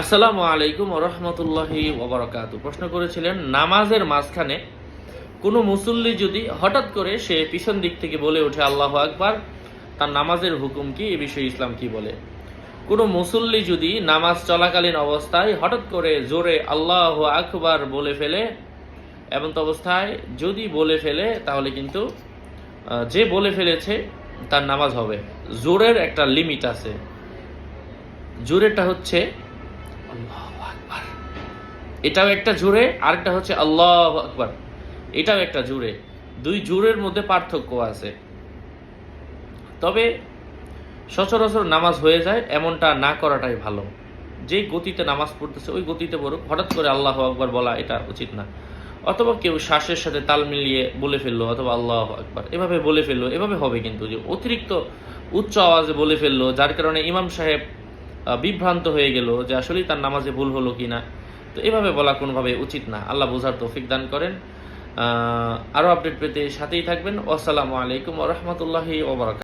আসসালামু আলাইকুম রহমতুল্লাহি ওবরাকাত প্রশ্ন করেছিলেন, নামাজের মাঝখানে কোনো মুসল্লি যদি হঠাৎ করে সে পিছন দিক থেকে বলে ওঠে, আল্লাহ আকবার তার নামাজের হুকুম কি? এ বিষয়ে ইসলাম কি বলে? কোনো মুসল্লি যদি নামাজ চলাকালীন অবস্থায় হঠাৎ করে জোরে আল্লাহ আকবার বলে ফেলে, এমন তো অবস্থায় যদি বলে ফেলে, তাহলে কিন্তু যে বলে ফেলেছে, তার নামাজ হবে। জোরের একটা লিমিট আছে। জোরেরটা হচ্ছে এটাও একটা জোরে আরেকটা হচ্ছে আল্লাহ আকবার। এটাও একটা জোরে দুই জোরের মধ্যে পার্থক্য আছে। তবে সচরাচর নামাজ হয়ে যায়, এমনটা না করাটাই ভালো। যে গতিতে নামাজ পড়তেছে, ওই গতিতে পড়ুক। হঠাৎ করে আল্লাহ আকবার বলা এটা উচিত না। অথবা কেউ শ্বাসের সাথে তাল মিলিয়ে বলে ফেলল, অথবা আল্লাহ আকবার। এভাবে বলে ফেলল, এভাবে হবে কিন্তু। যে অতিরিক্ত উচ্চ আওয়াজে বলে ফেলল, যার কারণে ইমাম সাহেব বিভ্রান্ত হয়ে গেল যে আসলেই তার নামাজে ভুল হলো কি না তো এভাবে বলা কোনোভাবে উচিত না। আল্লাহ বোঝার তৌফিক দান করেন। আরও আপডেট পেতে সাথেই থাকবেন। আসসালামু আলাইকুম রহমতুল্লাহি ওবরাকাত